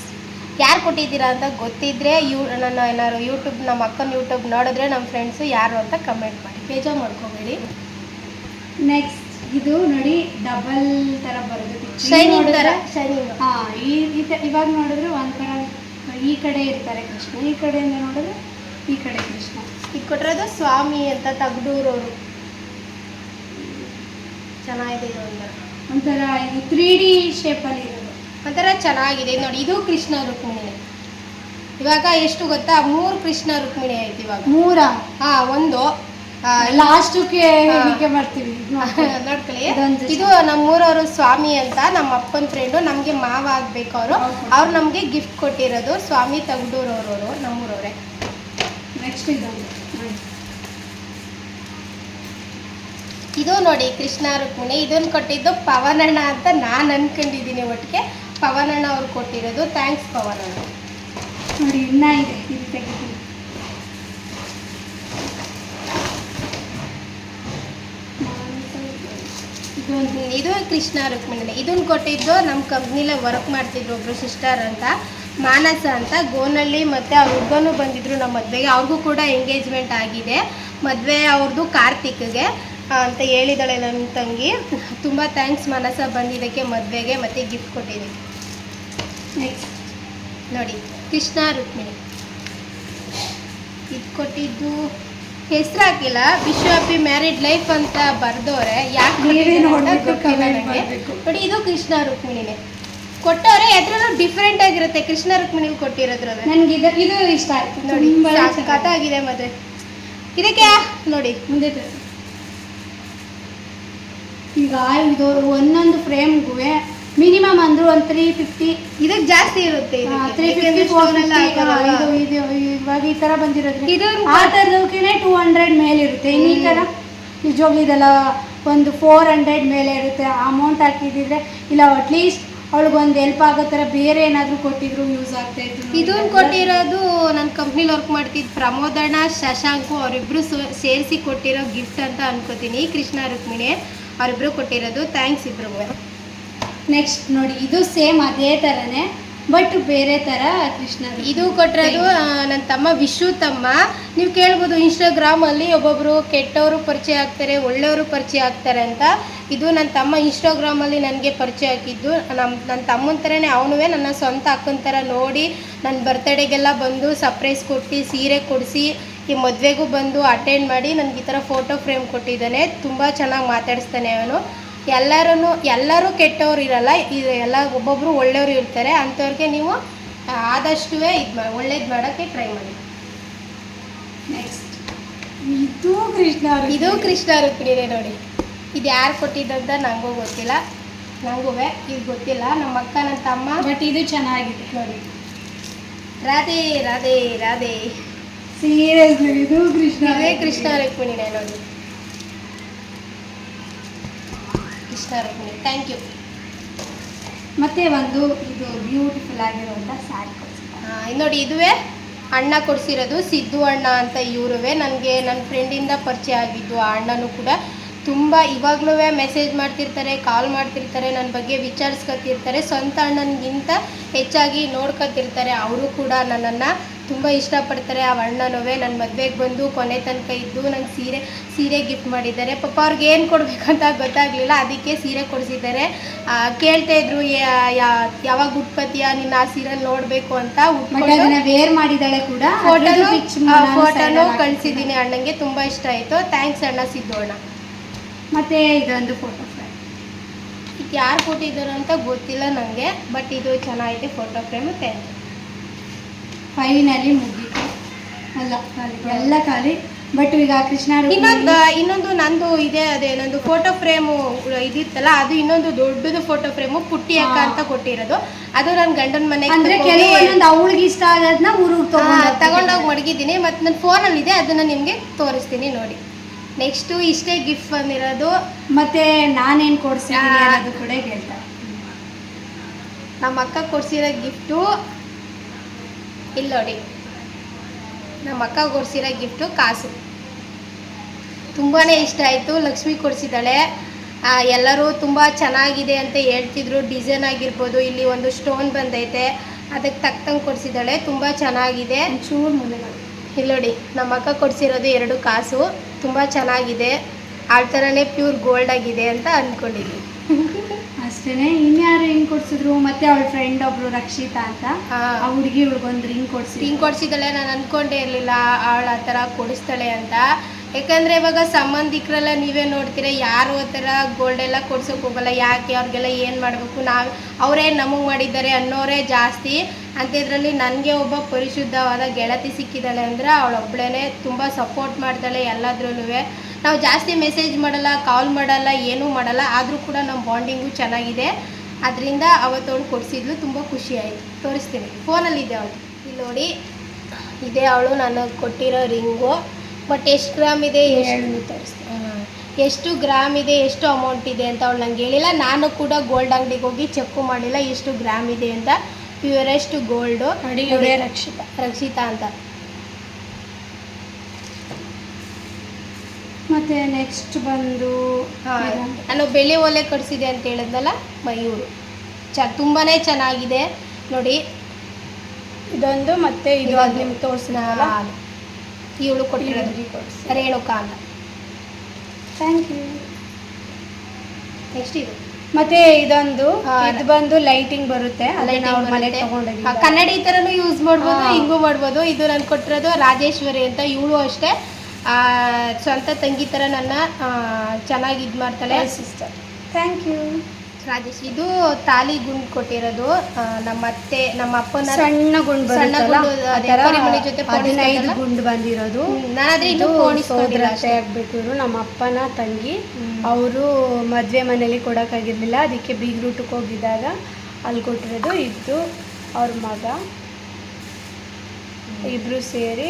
ಯಾರು ಕೊಟ್ಟಿದ್ದೀರಾ ಅಂತ ಗೊತ್ತಿದ್ದರೆ ಯೂ ನನ್ನ ಏನಾದ್ರು ಯೂಟ್ಯೂಬ್ ನಮ್ಮ ಅಕ್ಕನ ಯೂಟ್ಯೂಬ್ ನೋಡಿದ್ರೆ ನಮ್ಮ ಫ್ರೆಂಡ್ಸು ಯಾರು ಅಂತ ಕಮೆಂಟ್ ಮಾಡಿ. ಬೇಜಾರು ಮಾಡ್ಕೋಬೇಡಿ. ನೆಕ್ಸ್ಟ್ ಇದು ನೋಡಿ ಡಬಲ್ ಥರ ಬರುತ್ತೆ ಶೈನಿಂಗ್ ಥರ ಶೈನಿಂಗ್ ಹಾಂ ಈ ಇವಾಗ ನೋಡಿದ್ರೆ ಒಂಥರ ಈ ಕಡೆ ಇರ್ತಾರೆ ಕೃಷ್ಣ. ಈ ಕಡೆಯಿಂದ ನೋಡಿದ್ರೆ ಈ ಕಡೆ ಕೃಷ್ಣ. ಇದು ಕೊಟ್ಟಿರೋದು ಸ್ವಾಮಿ ಅಂತ ತಗಡೂರವರು ಚೆನ್ನಾಗಿದೆ ಇದು ಒಂಥರ ಒಂಥರ ಇದು ತ್ರೀ ಡಿ ಶೇಪಲ್ಲಿ ಇರೋದು. ಒಂಥರ ಚೆನ್ನಾಗಿದೆ. ನೋಡಿ ಇದು ಕೃಷ್ಣ ರುಕ್ಮಿಣಿ. ಇವಾಗ ಎಷ್ಟು ಗೊತ್ತಾ? ಮೂರು ಕೃಷ್ಣ ರುಕ್ಮಿಣಿ ಆಯ್ತು ಇವಾಗ. ಮೂರ? ಹಾ ಒಂದು. ಲಾಸ್ಟಕ್ಕೆ. ಹೀಗೆ ಮಾಡ್ತೀವಿ. ನೋಡ್ಕೊಳ್ಳಿ. ಇದು ನಮ್ಮೂರವರು ಸ್ವಾಮಿ ಅಂತ ನಮ್ಮ ಅಪ್ಪನ ಫ್ರೆಂಡು ನಮಗೆ ಮಾವ ಆಗ್ಬೇಕು ಅವರು. ಅವ್ರು ನಮಗೆ ಗಿಫ್ಟ್ ಕೊಟ್ಟಿರೋದು ಸ್ವಾಮಿ ತಗಡೂರವ್ರವರು ನಮ್ಮೂರವ್ರೆ. ನೆಕ್ಸ್ಟ್ ಇದೊಂದು ನೋಡಿ. ಇದು ನೋಡಿ ಕೃಷ್ಣ ರುಕ್ಮಿಣಿ ಇದನ್ನು ಕೊಟ್ಟಿದ್ದು ಪವನಣ್ಣ ಅಂತ ನಾನು ಅನ್ಕೊಂಡಿದ್ದೀನಿ ಒಟ್ಟಿಗೆ. ಪವನಣ್ಣ ಅವ್ರು ಕೊಟ್ಟಿರೋದು ಥ್ಯಾಂಕ್ಸ್ ಪವನಣ್ಣ. ನೋಡಿ ಇನ್ನ ಇದೆ ಇದು ತೆಗಿತೀನಿ. ಇದು ಕೃಷ್ಣ ರುಕ್ಮಿಣಿ ಇದನ್ನು ಕೊಟ್ಟಿದ್ದು ನಮ್ಮ ಕಂಪ್ನಿಲೇ ವರ್ಕ್ ಮಾಡ್ತಿದ್ರು ಒಬ್ರು ಸಿಸ್ಟರ್ ಅಂತ ಮಾನಸ ಅಂತ. ಗೋನಳ್ಳಿ ಮತ್ತು ಅವ್ರ ಹುಡುಗನೂ ಬಂದಿದ್ರು ನಮ್ಮ ಮದುವೆಗೆ. ಅವ್ರಿಗೂ ಕೂಡ ಎಂಗೇಜ್ಮೆಂಟ್ ಆಗಿದೆ. ಮದುವೆ ಅವ್ರದ್ದು ಕಾರ್ತಿಕ್ಗೆ. ಅಂತ ಹೇಳಿದಾಳೆ ನನ್ನ ತಂಗಿ. ತುಂಬ ಥ್ಯಾಂಕ್ಸ್ ಮನಸ ಬಂದಿದ್ದಕ್ಕೆ ಮದುವೆಗೆ ಮತ್ತು ಗಿಫ್ಟ್ ಕೊಟ್ಟಿದ್ದೀನಿ. ನೆಕ್ಸ್ಟ್ ನೋಡಿ ಕೃಷ್ಣ ರುಕ್ಮಿಣಿ. ಇದು ಕೊಟ್ಟಿದ್ದು ಹೆಸರು ಹಾಕಿಲ್ಲ ವಿಶ್ವ ಹ್ಯಾಪಿ ಮ್ಯಾರಿಡ್ ಲೈಫ್ ಅಂತ ಬರೆದವ್ರೆ. ಯಾಕೆ ನನಗೆ. ನೋಡಿ ಇದು ಕೃಷ್ಣ ರುಕ್ಮಿಣಿನೇ. ಕೊಟ್ಟವ್ರೆ ಎದ್ರಲ್ಲೂ ಡಿಫ್ರೆಂಟ್ ಆಗಿರುತ್ತೆ. ಕೃಷ್ಣ ರುಕ್ಮಿಣಿ ಕೊಟ್ಟಿರೋದ್ರ ನನಗೆ ಇದು ಇದು ಇಷ್ಟ ಆಯ್ತು. ನೋಡಿ ಕಥ ಆಗಿದೆ ಮದುವೆ. ಇದಕ್ಕೆ ನೋಡಿ. ಮುಂದೆ. ಈಗ ಇದು ಒಂದೊಂದು ಫ್ರೇಮ್ಗೂ ಮಿನಿಮಮ್ ಅಂದ್ರು ಒಂದು ತ್ರೀ ಫಿಫ್ಟಿ ಇದಕ್ಕೆ ಜಾಸ್ತಿ ಇರುತ್ತೆ. Three fifty four? ಇದು ಇವಾಗ ಈ ತರ ಬಂದಿರೋದ್ರಿಂದ ಇದೊಂದು ಆ ಥರದಕ್ಕೆ ಟೂ ಹಂಡ್ರೆಡ್ ಮೇಲೆ ಇರುತ್ತೆ. ಇನ್ನು ಈ ಥರ ನಿಜವಾಗ್ಲೂ ಇದೆಲ್ಲ ಒಂದು ಫೋರ್ ಹಂಡ್ರೆಡ್ ಮೇಲೆ ಇರುತ್ತೆ. ಅಮೌಂಟ್ ಹಾಕಿದ್ರೆ ಇಲ್ಲ ಅಟ್ಲೀಸ್ಟ್ ಅವಳಿಗೊಂದು ಹೆಲ್ಪ್ ಆಗೋ ಥರ ಬೇರೆ ಏನಾದರೂ ಕೊಟ್ಟಿದ್ರು ಯೂಸ್ ಆಗ್ತಾ ಇತ್ತು ಇದನ್ನು ಕೊಟ್ಟಿರೋದು ನನ್ನ ಕಂಪ್ನಿಲಿ ವರ್ಕ್ ಮಾಡ್ತಿದ್ದ ಪ್ರಮೋದಣ್ಣ ಶಶಾಂಕು ಅವರಿಬ್ಬರು ಸೇರಿಸಿ ಕೊಟ್ಟಿರೋ ಗಿಫ್ಟ್ ಅಂತ ಅನ್ಕೋತೀನಿ. ಕೃಷ್ಣ ರುಕ್ಮಿಣಿ. ಅವರಿಬ್ರು ಕೊಟ್ಟಿರೋದು ಥ್ಯಾಂಕ್ಸ್ ಇಬ್ರಿಗೂ ನೆಕ್ಸ್ಟ್ ನೋಡಿ, ಇದು ಸೇಮ್ ಅದೇ ಥರನೇ ಬಟ್ ಬೇರೆ ಥರ ಕೃಷ್ಣ ಇದು ಕೊಟ್ಟಿರೋದು ನನ್ನ ತಮ್ಮ ವಿಶು ತಮ್ಮ. ನೀವು ಕೇಳ್ಬೋದು ಇನ್ಸ್ಟಾಗ್ರಾಮಲ್ಲಿ ಒಬ್ಬೊಬ್ಬರು ಕೆಟ್ಟವರು ಪರಿಚಯ ಆಗ್ತಾರೆ, ಒಳ್ಳೆಯವರು ಪರಿಚಯ ಆಗ್ತಾರೆ ಅಂತ. ಇದು ನನ್ನ ತಮ್ಮ ಇನ್ಸ್ಟಾಗ್ರಾಮಲ್ಲಿ ನನಗೆ ಪರಿಚಯ ಹಾಕಿದ್ದು ನಮ್ಮ ನನ್ನ ತಮ್ಮನ ಥರನೇ ಅವನೂ ನನ್ನ ಸ್ವಂತ ಅಕ್ಕನ ಥರ ನೋಡಿ ನನ್ನ ಬರ್ತಡೇಗೆಲ್ಲ ಬಂದು ಸರ್ಪ್ರೈಸ್ ಕೊಟ್ಟು, ಸೀರೆ ಕೊಡಿಸಿ ಈ ಮದುವೆಗೂ ಬಂದು ಅಟೆಂಡ್ ಮಾಡಿ ನನಗೆ ಈ ಥರ ಫೋಟೋ ಫ್ರೇಮ್ ಕೊಟ್ಟಿದ್ದಾನೆ. ತುಂಬ ಚೆನ್ನಾಗಿ ಮಾತಾಡಿಸ್ತಾನೆ ಅವನು. ಎಲ್ಲರೂ ಎಲ್ಲರೂ ಕೆಟ್ಟವ್ರು ಇರಲ್ಲ ಇದು ಎಲ್ಲ ಒಬ್ಬೊಬ್ಬರು ಒಳ್ಳೆಯವರು ಇರ್ತಾರೆ. ಅಂಥವ್ರಿಗೆ ನೀವು ಆದಷ್ಟು ಇದು ಮಾಡಿ ಒಳ್ಳೇದು ಮಾಡೋಕ್ಕೆ ಟ್ರೈ ಮಾಡಿ. ನೆಕ್ಸ್ಟ್ ಇದು ಕೃಷ್ಣ ಇದು ಕೃಷ್ಣ ರುಕ್ಮಿಣಿನೇ ನೋಡಿ. ಇದು ಯಾರು ಕೊಟ್ಟಿದ್ದಂತ ನನಗೂ ಗೊತ್ತಿಲ್ಲ. ನನಗೂ ಇದು ಗೊತ್ತಿಲ್ಲ. ನಮ್ಮ ಅಕ್ಕ ನನ್ನ ತಮ್ಮ. ಬಟ್ ಇದು ಚೆನ್ನಾಗಿದೆ. ನೋಡಿ. ರಾಧೇ ರಾಧೆ ರಾಧೆ. ಸೀರಿಯಸ್ ಇದು ಕೃಷ್ಣ. ಇದೇ ಕೃಷ್ಣ ರುಕ್ಮಿಣಿನೇ ನೋಡಿ ಕೃಷ್ಣ ರುಕ್ಮಿಣಿ ಥ್ಯಾಂಕ್ ಯು ಮತ್ತೆ ಒಂದು ಇದು ಬ್ಯೂಟಿಫುಲ್ ಆಗಿರುವಂತ ಸ್ಯಾರಿ ಕೊಡ್ಸಿದ್ದಾರೆ ನೋಡಿ ಇದುವೇ ಅಣ್ಣ ಕೊಡಿಸಿರೋದು ಸಿದ್ದು ಅಣ್ಣ ಅಂತ ಇವರುವೆ. ನನಗೆ ನನ್ನ ಫ್ರೆಂಡಿಂದ ಪರಿಚಯ ಆಗಿದ್ದು ಆ ಅಣ್ಣನೂ ಕೂಡ ತುಂಬ ಇವಾಗಲೂ ಮೆಸೇಜ್ ಮಾಡ್ತಿರ್ತಾರೆ ಕಾಲ್ ಮಾಡ್ತಿರ್ತಾರೆ ನನ್ನ ಬಗ್ಗೆ ವಿಚಾರಿಸ್ಕೊತಿರ್ತಾರೆ. ಸ್ವಂತ ಅಣ್ಣನಿಗಿಂತ ಹೆಚ್ಚಾಗಿ ನೋಡ್ಕೊತಿರ್ತಾರೆ. ಅವರು ಕೂಡ ನನ್ನನ್ನು ತುಂಬ ಇಷ್ಟಪಡ್ತಾರೆ ಆ ಅಣ್ಣನೂ ನನ್ನ ಮದುವೆಗೆ ಬಂದು ಕೊನೆ ತನಕ ಇದ್ದು ನಂಗೆ ಸೀರೆ ಸೀರೆ ಗಿಫ್ಟ್ ಮಾಡಿದ್ದಾರೆ. ಪಾಪ ಅವ್ರಿಗೆ ಏನು ಕೊಡಬೇಕಂತ ಗೊತ್ತಾಗಲಿಲ್ಲ. ಅದಕ್ಕೆ ಸೀರೆ ಕೊಡಿಸಿದ್ದಾರೆ. ಕೇಳ್ತಾ ಇದ್ರು ಯಾವಾಗ ಉತ್ಪತ್ತಿಯ? ನಿನ್ನ ಆ ಸೀರೆ ನೋಡಬೇಕು ಅಂತ ವೇರ್ ಮಾಡಿದಾಳೆ ಕೂಡ. ಫೋಟೋನು ಕಳಿಸಿದ್ದೀನಿ ಅಣ್ಣಂಗೆ. ತುಂಬ ಇಷ್ಟ ಆಯಿತು. ಥ್ಯಾಂಕ್ಸ್ ಅಣ್ಣ ಸಿದ್ದು ಅಣ್ಣ ಮತ್ತೆ ಇದೊಂದು ಫೋಟೋ ಫ್ರೇಮ್. ಇದು ಯಾರು ಕೊಟ್ಟಿದ್ದಾರೆ ಅಂತ ಗೊತ್ತಿಲ್ಲ ನನಗೆ ಬಟ್ ಇದು ಚೆನ್ನಾಗಿದೆ photo frame thank you finally ಮುಗೀತು. ಅಲ್ಲ ಖಾಲಿ ಎಲ್ಲ ಖಾಲಿ. ಬಟ್ ಈಗ ಕೃಷ್ಣ ಇನ್ನೊಂದು ಇನ್ನೊಂದು ನಂದು ಇದೆ ಅದೇ ನಂದು ಫೋಟೋ ಫ್ರೇಮು ಇದಿತ್ತಲ್ಲ ಅದು ಇನ್ನೊಂದು ದೊಡ್ಡದು ಫೋಟೋ ಫ್ರೇಮು ಪುಟ್ಟಿ ಅಕ್ಕ ಅಂತ ಕೊಟ್ಟಿರೋದು. ಅದು ನನ್ನ ಗಂಡನ ಮನೆಗೆ ಅಂದ್ರೆ ಅವಳಿಗೆ ಇಷ್ಟ ಆಗೋದನ್ನ ಊರು ತಗೊಂಡೋಗಿ ಮಡಗಿದ್ದೀನಿ ಮತ್ತು ನನ್ನ ಫೋನಲ್ಲಿ ಇದೆ ಅದನ್ನ ನಿಮಗೆ ತೋರಿಸ್ತೀನಿ ನೋಡಿ. ನೆಕ್ಸ್ಟು ಇಷ್ಟೇ ಗಿಫ್ಟ್ ಬಂದಿರೋದು. ಮತ್ತೆ ನಾನೇನ್ ಕೊಡ್ಸಿದ್ದೀನಿ ಅದು ಕೂಡ ಹೇಳ್ತಾರೆ ನಮ್ಮ ಅಕ್ಕ ಕೊಡ್ಸಿರೋ ಗಿಫ್ಟು ಇಲ್ಲಿ ನೋಡಿ. ನಮ್ಮ ಅಕ್ಕ ಕೊಡ್ಸಿರೋ ಗಿಫ್ಟು ಕಾಸು. ತುಂಬಾ ಇಷ್ಟ ಆಯಿತು. ಲಕ್ಷ್ಮಿ ಕೊಡಿಸಿದ್ದಾಳೆ. ಎಲ್ಲರೂ ತುಂಬ ಚೆನ್ನಾಗಿದೆ ಅಂತ ಹೇಳ್ತಿದ್ರು. ಡಿಸೈನ್ ಆಗಿರ್ಬೋದು ಇಲ್ಲಿ ಒಂದು ಸ್ಟೋನ್ ಬಂದೈತೆ. ಅದಕ್ಕೆ ತಕ್ಕಂಗೆ ಕೊಡಿಸಿದ್ದಾಳೆ. ತುಂಬ ಚೆನ್ನಾಗಿದೆ. ಚೂರು ಮುಂದೆ. ಇಲ್ಲಿ ನೋಡಿ ನಮ್ಮ ಅಕ್ಕ ಕೊಡಿಸಿರೋದು ಎರಡು ಕಾಸು. ತುಂಬ ಚೆನ್ನಾಗಿದೆ. ಆ ಥರನೇ ಪ್ಯೂರ್ ಗೋಲ್ಡ್ ಆಗಿದೆ ಅಂತ ಅಂದ್ಕೊಂಡಿದ್ವಿ ಅಷ್ಟೇನೆ ಇನ್ಯಾರು ರಿಂಗ್ ಕೊಡ್ಸಿದ್ರು? ಮತ್ತೆ ಅವಳ ಫ್ರೆಂಡ್ ಒಬ್ರು ರಕ್ಷಿತಾ ಅಂತ. ಆ ಹುಡುಗಿ ಒಂದು ರಿಂಗ್ ಕೊಡ್ಸಿ ರಿಂಗ್ ಕೊಡ್ಸಿದಳೆ ನಾನು ಅನ್ಕೊಂಡೇ ಇರಲಿಲ್ಲ ಅವಳ ಆ ಥರ ಕೊಡಿಸ್ತಾಳೆ ಅಂತ. ಯಾಕಂದ್ರೆ ಇವಾಗ ಸಂಬಂಧಿಕರೆಲ್ಲ ನೀವೇ ನೋಡ್ತೀರ ಯಾರು ಆ ಥರ ಗೋಲ್ಡ್ ಎಲ್ಲ ಕೊಡ್ಸೋಕೆ ಹೋಗಲ್ಲ ಯಾಕೆ ಅವ್ರಿಗೆಲ್ಲ ಏನು ಮಾಡಬೇಕು? ನಾವು ಅವರೇ ನಮಗೆ ಮಾಡಿದ್ದಾರೆ ಅನ್ನೋರೇ ಜಾಸ್ತಿ. ಅಂಥದ್ರಲ್ಲಿ ನನಗೆ ಒಬ್ಬ ಪರಿಶುದ್ಧವಾದ ಗೆಳತಿ ಸಿಕ್ಕಿದ್ದಾಳೆ ಅಂದರೆ ಅವಳೊಬ್ಬಳೇ ತುಂಬ ಸಪೋರ್ಟ್ ಮಾಡ್ತಾಳೆ ಎಲ್ಲದ್ರಲ್ಲೂ ನಾವು ಜಾಸ್ತಿ ಮೆಸೇಜ್ ಮಾಡಲ್ಲ ಕಾಲ್ ಮಾಡಲ್ಲ ಏನೂ ಮಾಡಲ್ಲ ಆದರೂ ಕೂಡ ನಮ್ಮ ಬಾಂಡಿಂಗು ಚೆನ್ನಾಗಿದೆ. ಅದರಿಂದ ಅವತ್ತವಳು ಕೊಡಿಸಿದ್ಲು ತುಂಬ ಖುಷಿ ಆಯಿತು. ತೋರಿಸ್ತೀನಿ. ಫೋನಲ್ಲಿದೆ ಅವಳು. ಇಲ್ಲಿ ನೋಡಿ. ಇದೇ ಅವಳು ನನಗೆ ಕೊಟ್ಟಿರೋ ರಿಂಗು. ಬಟ್ ಎಷ್ಟು ಗ್ರಾಮ್ ಇದೆ ಎಷ್ಟು ತೋರಿಸ್ತೀನಿ. ಎಷ್ಟು ಗ್ರಾಮ್ ಇದೆ ಎಷ್ಟು ಅಮೌಂಟ್ ಇದೆ ಅಂತ ಅವಳು ನಂಗೆ ಹೇಳಿಲ್ಲ. ನಾನು ಕೂಡ ಗೋಲ್ಡ್ ಅಂಗಡಿಗೆ ಹೋಗಿ ಚೆಕ್ಕು ಮಾಡಿಲ್ಲ ಎಷ್ಟು ಗ್ರಾಮ್ ಇದೆ ಅಂತ. Purest gold Rakshita. ರಕ್ಷಿತಾ ಅಂತ. ಮತ್ತೆ ನೆಕ್ಸ್ಟ್ ಬಂದು. ನಾನು ಬೆಳೆ ಒಲೆ ಕಟ್ಸಿದೆ ಅಂತ ಹೇಳಿದ್ನಲ್ಲ ಮಯೂರು. ಚ ತುಂಬಾ ಚೆನ್ನಾಗಿದೆ. ನೋಡಿ ಇದೊಂದು ಮತ್ತೆ ಇದು ಅದು ನಿಮ್ಗೆ ತೋರಿಸಿದ್ನಲ್ಲ? ಇವಳು ಕೊಟ್ಟಿರೋದು. ಹೇಳೋ ಕಾಲ. ಥ್ಯಾಂಕ್ ಯು ನೆಕ್ಸ್ಟ್ ಇದು. ಮತ್ತೆ ಇದೊಂದು ಇದು ಬಂದು ಲೈಟಿಂಗ್ ಬರುತ್ತೆ. ಕನ್ನಡಿ ಥರನೂ ಯೂಸ್ ಮಾಡ್ಬೋದು. ಹಿಂಗೂ ಮಾಡ್ಬೋದು. ಇದು ನಾನು ಕೊಟ್ಟಿರೋದು ರಾಜೇಶ್ವರಿ ಅಂತ ಇವಳು ಅಷ್ಟೇ. ಸ್ವಂತ ತಂಗಿ ಥರ ನನ್ನ ಚೆನ್ನಾಗಿ ಇದು ಮಾಡ್ತಾಳೆ. ಸಿಸ್ಟರ್ ಥ್ಯಾಂಕ್ ಯು ರಾಜೇಶ್ ಇದು ತಾಲಿ ಗುಂಡ್ ಕೊಟ್ಟಿರೋದು ನಮ್ಮ ಅತ್ತೆ ನಮ್ಮ ಅಪ್ಪನ ಸಣ್ಣ ಗುಂಡ್ ಸಣ್ಣ ಗುಂಡು, ಜೊತೆ ಹದಿನೈದು ಗುಂಡ್ ಬಂದಿರೋದು. ನಾನಾದ್ರೆ. ಆಗ್ಬೇಕು ಇವ್ರು ನಮ್ಮ ಅಪ್ಪನ ತಂಗಿ. ಅವರು ಮದುವೆ ಮನೇಲಿ ಕೊಡೋಕ್ಕಾಗಿರ್ಲಿಲ್ಲ. ಅದಕ್ಕೆ ಬೀಗ್ರೂಟಕ್ಕೆ ಹೋಗಿದ್ದಾಗ ಅಲ್ಲಿ ಕೊಟ್ಟಿರೋದು ಇದು ಅವ್ರ ಮಗ. ಇಬ್ರು ಸೇರಿ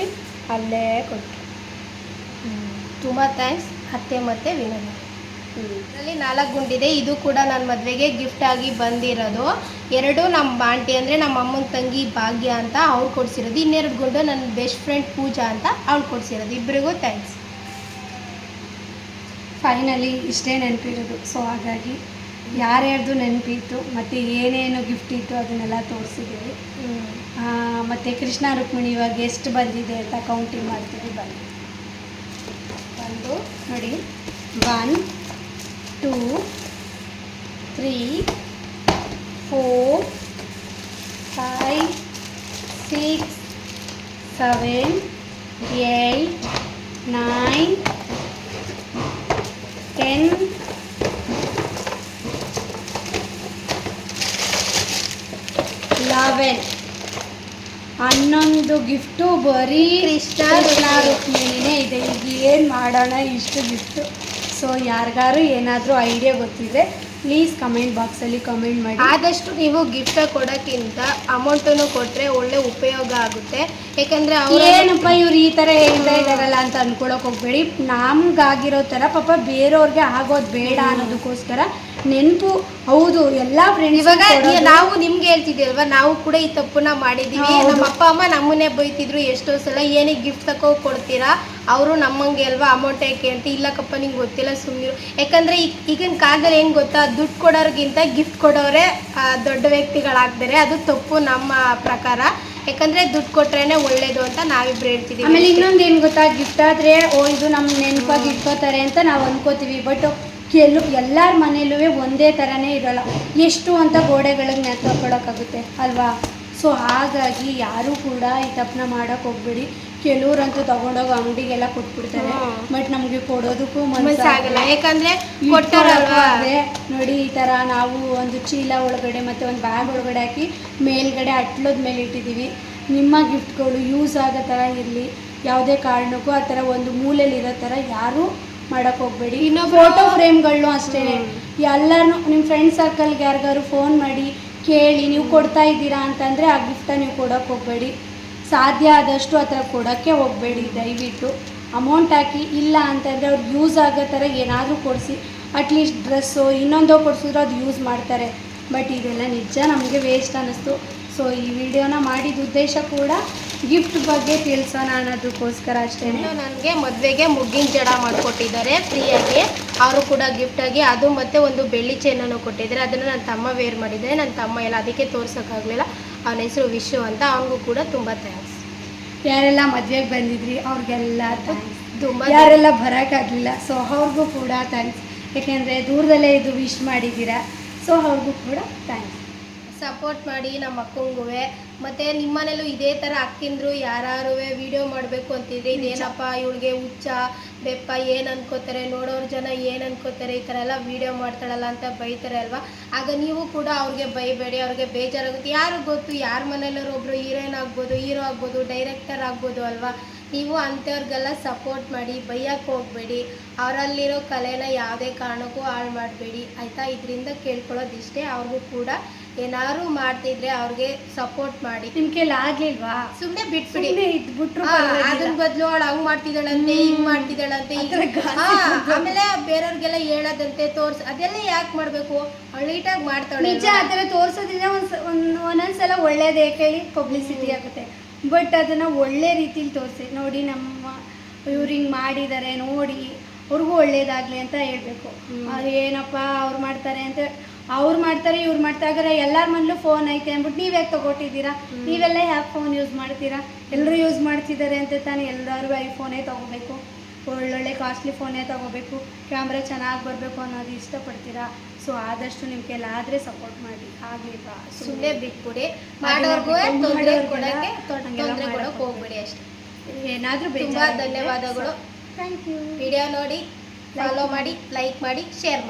ಅಲ್ಲೇ ಕೊಟ್ಟರು ತುಂಬ ಥ್ಯಾಂಕ್ಸ್. ಅತ್ತೆ ಮತ್ತು ವಿನಯ. ಇದರಲ್ಲಿ ನಾಲ್ಕು ಗುಂಡಿದೆ ಇದು. ಕೂಡ ನನ್ನ ಮದುವೆಗೆ ಗಿಫ್ಟ್ ಆಗಿ ಬಂದಿರೋದು. ಎರಡು ನಮ್ಮ ಆಂಟಿ ಅಂದರೆ ನಮ್ಮ ಅಮ್ಮನ ತಂಗಿ ಭಾಗ್ಯ ಅಂತ ಅವ್ಳು ಕೊಡಿಸಿರೋದು. ಇನ್ನೆರಡು ಗುಂಡು ನನ್ನ ಬೆಸ್ಟ್ ಫ್ರೆಂಡ್ ಪೂಜಾ ಅಂತ ಅವ್ಳು ಕೊಡಿಸಿರೋದು. ಇಬ್ಬರಿಗೂ ಥ್ಯಾಂಕ್ಸ್. ಫೈನಲಿ ಇಷ್ಟೇ ನೆನಪಿರೋದು. ಸೊ ಹಾಗಾಗಿ ಯಾರ್ಯಾರ್ದು ನೆನಪಿತ್ತು ಮತ್ತು ಏನೇನು ಗಿಫ್ಟ್ ಇತ್ತು ಅದನ್ನೆಲ್ಲ ತೋರಿಸಿದ್ದೀವಿ. ಮತ್ತು ಕೃಷ್ಣ ರುಕ್ಮಿಣಿ ಇವಾಗ ಎಷ್ಟು ಬಂದಿದೆ ಅಂತ ಕೌಂಟಿಂಗ್ ಮಾಡ್ತೀವಿ ಬನ್ನಿ. ಒಂದು ನೋಡಿ. One two three four five six seven eight nine ten eleven ಹನ್ನೊಂದು ಗಿಫ್ಟು ಬರೀ ಕೃಷ್ಣ ರುಕ್ಮಿಣಿನೇ ಇದೆ. ಮಾಡೋಣ ಇಷ್ಟು ಗಿಫ್ಟು ಸೊ ಯಾರಿಗಾರು ಏನಾದರೂ ಐಡಿಯಾ ಗೊತ್ತಿದ್ರೆ ಪ್ಲೀಸ್ ಕಮೆಂಟ್ ಬಾಕ್ಸಲ್ಲಿ ಕಮೆಂಟ್ ಮಾಡಿ. ಆದಷ್ಟು ನೀವು ಗಿಫ್ಟ್ ಕೊಡೋಕ್ಕಿಂತ ಅಮೌಂಟನ್ನು ಕೊಟ್ಟರೆ ಒಳ್ಳೆ ಉಪಯೋಗ ಆಗುತ್ತೆ. ಯಾಕಂದ್ರೆ ಏನಪ್ಪ ಇವ್ರು ಈ ಥರ ಹೇಳ್ತಾ ಇದ್ದಾರಲ್ಲ ಅಂತ ಅನ್ಕೊಳಕ್ ಹೋಗ್ಬೇಡಿ. ನಮ್ಗಾಗಿರೋ ಥರ ಪಾಪ ಬೇರೆಯವ್ರಿಗೆ ಆಗೋದು ಬೇಡ ಅನ್ನೋದಕ್ಕೋಸ್ಕರ ನೆನಪು ಹೌದು ಎಲ್ಲ ಫ್ರೆಂಡ್ಸ್ ಇವಾಗ ನಾವು ನಿಮ್ಗೆ ಹೇಳ್ತಿದ್ವಿ ಅಲ್ವಾ ನಾವು ಕೂಡ ಈ ತಪ್ಪನ್ನ ಮಾಡಿದೀವಿ ಹೌದು. ನಮ್ಮ ಅಪ್ಪ ಅಮ್ಮ ನಮ್ಮನ್ನೇ ಬೈತಿದ್ರು ಎಷ್ಟೋ ಸಲ ಏನಿಗೆ ಗಿಫ್ಟ್ ತಕೋ ಕೊಡ್ತೀರಾ? ಅವರು ನಮ್ಮಂಗೆ ಅಲ್ವಾ ಅಮೌಂಟ್ ಯಾಕೆ ಅಂತ? ಇಲ್ಲಕ್ಕಪ್ಪ ನಿಂಗೆ ಗೊತ್ತಿಲ್ಲ ಸುಮ್ಮನೆ ಯಾಕಂದ್ರೆ ಈ- ಈಗಿನ ಕಾಲದಲ್ಲಿ ಏನು ಗೊತ್ತಾ? ದುಡ್ಡು ಕೊಡೋರ್ಗಿಂತ ಗಿಫ್ಟ್ ಕೊಡೋರೆ ಆ, ದೊಡ್ಡ ವ್ಯಕ್ತಿಗಳಾಗ್ತಾರೆ. ಅದು ತಪ್ಪು ನಮ್ಮ ಪ್ರಕಾರ. ಯಾಕಂದ್ರೆ ದುಡ್ಡು ಕೊಟ್ರೇನೆ ಒಳ್ಳೇದು ಅಂತ ನಾವಿಬ್ರು ಹೇಳ್ತಿದ್ದೀವಿ. ಆಮೇಲೆ ಇನ್ನೊಂದು ಏನು ಗೊತ್ತಾ? ಗಿಫ್ಟ್ ಆದ್ರೆ ಓ ಇದು ನಮ್ಮ ನೆನಪಾಗಿ ಇಟ್ಕೋತಾರೆ ಅಂತ ನಾವು ಅನ್ಕೋತೀವಿ. ಬಟ್ ಕೆಲವು ಎಲ್ಲರ ಮನೇಲೂ ಒಂದೇ ಥರನೇ ಇರೋಲ್ಲ. ಎಷ್ಟು ಅಂತ ಗೋಡೆಗಳಿಗೆ ನೆತ್ಕೊಳಕ್ಕಾಗುತ್ತೆ ಅಲ್ವಾ? ಸೊ ಹಾಗಾಗಿ ಯಾರೂ ಕೂಡ ಈ ತಪ್ಪನ್ನ ಮಾಡೋಕೆ ಹೋಗ್ಬೇಡಿ. ಕೆಲವ್ರಂತೂ ತಗೊಂಡೋಗಿ ಅಂಗಡಿಗೆಲ್ಲ ಕೊಟ್ಬಿಡ್ತಾರೆ. ಬಟ್ ನಮಗೆ ಕೊಡೋದಕ್ಕೂ ಮನಸ್ಸಾಗಲ್ಲ ಯಾಕಂದ್ರೆ ಕೊಟ್ಟಾರಲ್ವಾ? ನೋಡಿ ಈ ಥರ ನಾವು ಒಂದು ಚೀಲ ಒಳಗಡೆ ಮತ್ತು ಒಂದು ಬ್ಯಾಗ್ ಒಳಗಡೆ ಹಾಕಿ ಮೇಲ್ಗಡೆ ಅಟ್ಲದ ಮೇಲೆ ಇಟ್ಟಿದ್ದೀವಿ. ನಿಮ್ಮ ಗಿಫ್ಟ್ಗಳು ಯೂಸ್ ಆಗೋ ಥರ ಇರಲಿ. ಯಾವುದೇ ಕಾರಣಕ್ಕೂ ಆ ಥರ ಒಂದು ಮೂಲೆಯಲ್ಲಿರೋ ಥರ ಯಾರೂ ಮಾಡೋಕ್ಕೆ ಹೋಗ್ಬೇಡಿ. ಇನ್ನು ಫೋಟೋ ಫ್ರೇಮ್ಗಳನ್ನೂ ಅಷ್ಟೇ. ಎಲ್ಲಾರು ನಿಮ್ಮ ಫ್ರೆಂಡ್ ಸರ್ಕಲ್ಗೆ ಯಾರಿಗಾದ್ರು ಫೋನ್ ಮಾಡಿ ಕೇಳಿ ನೀವು ಕೊಡ್ತಾ ಇದ್ದೀರಾ ಅಂತಂದರೆ ಆ ಗಿಫ್ಟ ನೀವು ಕೊಡೋಕ್ಕೆ ಹೋಗಬೇಡಿ. ಸಾಧ್ಯ ಆದಷ್ಟು ಆ ಥರ ಕೊಡೋಕ್ಕೆ ಹೋಗಬೇಡಿ ದಯವಿಟ್ಟು. ಅಮೌಂಟ್ ಹಾಕಿ ಇಲ್ಲ ಅಂತಂದರೆ ಅವ್ರಿಗೆ ಯೂಸ್ ಆಗೋ ಥರ ಏನಾದರೂ ಕೊಡಿಸಿ. ಅಟ್ಲೀಸ್ಟ್ ಡ್ರೆಸ್ಸು ಇನ್ನೊಂದೋ ಕೊಡಿಸಿದ್ರು ಅದು ಯೂಸ್ ಮಾಡ್ತಾರೆ. ಬಟ್ ಇದೆಲ್ಲ ನಿಜ ನಮಗೆ ವೇಸ್ಟ್ ಅನ್ನಿಸ್ತು. ಸೊ ಈ ವಿಡಿಯೋನ ಮಾಡಿದ ಉದ್ದೇಶ ಕೂಡ ಗಿಫ್ಟ್ ಬಗ್ಗೆ ತಿಳಿಸೋಣ ಅನ್ನೋದಕ್ಕೋಸ್ಕರ ಅಷ್ಟೇ. ನನಗೆ ಮದುವೆಗೆ ಮುಗ್ಗಿನ ಜಡ ಮಾಡಿಕೊಟ್ಟಿದ್ದಾರೆ ಫ್ರೀಯಾಗಿ. ಅವರು ಕೂಡ ಗಿಫ್ಟಾಗಿ ಅದು ಮತ್ತು ಒಂದು ಬೆಳ್ಳಿ ಚೈನನ್ನು ಕೊಟ್ಟಿದ್ದಾರೆ. ಅದನ್ನು ನನ್ನ ತಮ್ಮ ವೇರ್ ಮಾಡಿದ್ದಾರೆ. ನನ್ನ ತಮ್ಮ ಎಲ್ಲ ಅದಕ್ಕೆ ತೋರ್ಸೋಕ್ಕಾಗಲಿಲ್ಲ ಅವನ ಹೆಸರು ವಿಶು ಅಂತ ಅವನಿಗೂ ಕೂಡ ತುಂಬ ಥ್ಯಾಂಕ್ಸ್ ಯಾರೆಲ್ಲ ಮದುವೆಗೆ ಬಂದಿದ್ರಿ ಅವ್ರಿಗೆಲ್ಲ ತುಂಬ ಯಾರೆಲ್ಲ ಬರೋಕ್ಕಾಗಲಿಲ್ಲ ಸೊ ಅವ್ರಿಗೂ ಕೂಡ ಥ್ಯಾಂಕ್ಸ್ ಯಾಕೆಂದರೆ ದೂರದಲ್ಲೇ ಇದು ವಿಶ್ ಮಾಡಿದ್ದೀರಾ ಸೊ ಅವ್ರಿಗೂ ಕೂಡ ಥ್ಯಾಂಕ್ಸ್ ಸಪೋರ್ಟ್ ಮಾಡಿ ನಮ್ಮ ಅಕ್ಕಂಗೂ ಮತ್ತು ನಿಮ್ಮನೇಲೂ ಇದೇ ಥರ ಅಕ್ಕಿಂದ್ರು ಯಾರು ವಿಡಿಯೋ ಮಾಡಬೇಕು ಅಂತಿದ್ರೆ ಇದೇನಪ್ಪ ಇವಳಿಗೆ ಹುಚ್ಚ ಬೆಪ್ಪ ಏನು ಅನ್ಕೋತಾರೆ ನೋಡೋರು ಜನ ಏನು ಅನ್ಕೋತಾರೆ ಈ ಥರ ಎಲ್ಲ ವಿಡಿಯೋ ಮಾಡ್ತಾಳಲ್ಲ ಅಂತ ಬೈತಾರೆ ಅಲ್ವಾ? ಆಗ ನೀವು ಕೂಡ ಅವ್ರಿಗೆ ಬೈಬೇಡಿ ಅವ್ರಿಗೆ ಬೇಜಾರಾಗುತ್ತೆ. ಯಾರು ಗೊತ್ತು ಯಾರ ಮನೇಲಾರು ಒಬ್ಬರು ಹೀರೋಯಿನ್ ಆಗ್ಬೋದು ಹೀರೋ ಆಗ್ಬೋದು ಡೈರೆಕ್ಟರ್ ಆಗ್ಬೋದು ಅಲ್ವಾ? ನೀವು ಅಂಥವ್ರಿಗೆಲ್ಲ ಸಪೋರ್ಟ್ ಮಾಡಿ ಬೈಯಕ್ಕೆ ಹೋಗಬೇಡಿ. ಅವರಲ್ಲಿರೋ ಕಲೆನ ಯಾವುದೇ ಕಾರಣಕ್ಕೂ ಹಾಳು ಮಾಡಬೇಡಿ. ಆಯಿತಾ? ಇದರಿಂದ ಕೇಳ್ಕೊಳ್ಳೋದಿಷ್ಟೇ. ಅವ್ರಿಗೂ ಕೂಡ ಏನಾದ್ರು ಮಾಡ್ತಿದ್ರೆ ಅವ್ರಿಗೆ ಸಪೋರ್ಟ್ ಮಾಡಿ. ನಿಮ್ ಕೈಲಿ ಆಗ್ಲಿಲ್ವಾ? ಸುಮ್ನೆ ಬಿಟ್ಬಿಡಿ. ಇದ್ಬಿಟ್ರು ಆ, ಅದ್ರ ಬದಲು ಅವಳು ಹಂಗ್ ಮಾಡ್ತಿದ್ದಾಳಂತೆ ಹಿಂಗ್ ಮಾಡ್ತಿದ್ದಾಳಂತೆ. ಆಮೇಲೆ ಬೇರೆಯವ್ರಿಗೆಲ್ಲ ಹೇಳೋದಂತೆ ತೋರ್ಸ್ ಅದೆಲ್ಲ ಯಾಕೆ ಮಾಡ್ಬೇಕು? ಅವಳು ನೀಟಾಗಿ ಮಾಡ್ತಾಳೆ ನಿಜ ಆ ಥರ ಒಂದ್ ಒಂದು ಒಂದೊಂದ್ಸಲ ಒಳ್ಳೇದೇ ಹೇಳಿ ಪಬ್ಲಿಸಿಟಿ ಆಗುತ್ತೆ. ಬಟ್ ಅದನ್ನ ಒಳ್ಳೆ ರೀತಿಲಿ ತೋರಿಸಿ. ನೋಡಿ ನಮ್ಮ ಇವ್ರು ಹಿಂಗೆ ಮಾಡಿದ್ದಾರೆ ನೋಡಿ ಅವ್ರಿಗೂ ಒಳ್ಳೇದಾಗ್ಲಿ ಅಂತ ಹೇಳ್ಬೇಕು. ಅವ್ರು ಏನಪ್ಪ ಅವ್ರು ಮಾಡ್ತಾರೆ ಅಂತ ಅವ್ರು ಮಾಡ್ತಾರೆ ಇವ್ರು ಮಾಡ್ತಾರೆ. ಎಲ್ಲರ ಮನೇಲೂ ಫೋನ್ ಐತೆ ಅಂದ್ಬಿಟ್ಟು ನೀವೇ ತಗೊಟ್ಟಿದ್ದೀರಾ? ಹ್ಮ್. ನೀವೆಲ್ಲ ಯಾಕೆ ಫೋನ್ ಯೂಸ್ ಮಾಡ್ತೀರಾ? ಎಲ್ಲರೂ ಯೂಸ್ ಮಾಡ್ತಿದ್ದಾರೆ ಅಂತ ತಾನೇ ಎಲ್ಲರೂ ಐಫೋನೇ ತಗೋಬೇಕು. ಒಳ್ಳೊಳ್ಳೆ ಕಾಸ್ಟ್ಲಿ ಫೋನೇ ತಗೋಬೇಕು. ಕ್ಯಾಮ್ರಾ ಚೆನ್ನಾಗಿ ಬರಬೇಕು ಅನ್ನೋದು ಇಷ್ಟಪಡ್ತೀರಾ? ಸೊ ಆದಷ್ಟು ನಿಮ್ಮ ಕೈಲಾದರೆ ಸಪೋರ್ಟ್ ಮಾಡಿ. ಆಗಲಿಲ್ವಾ ಸುಮ್ಮನೆ ಬಿಟ್ಬಿಡಿ. ಮಾಡೋರ್ಗು ಕೊಡಕ್ಕೆ ತೊಂದರೆ ಹೋಗ್ಬೇಡಿ ಅಷ್ಟೇ. ಏನಾದರೂ ತುಂಬಾ ಧನ್ಯವಾದಗಳು. ಥ್ಯಾಂಕ್ ಯು ವಿಡಿಯೋ ನೋಡಿ ಫಾಲೋ ಮಾಡಿ. ಲೈಕ್ ಮಾಡಿ ಶೇರ್ ಮಾಡಿ.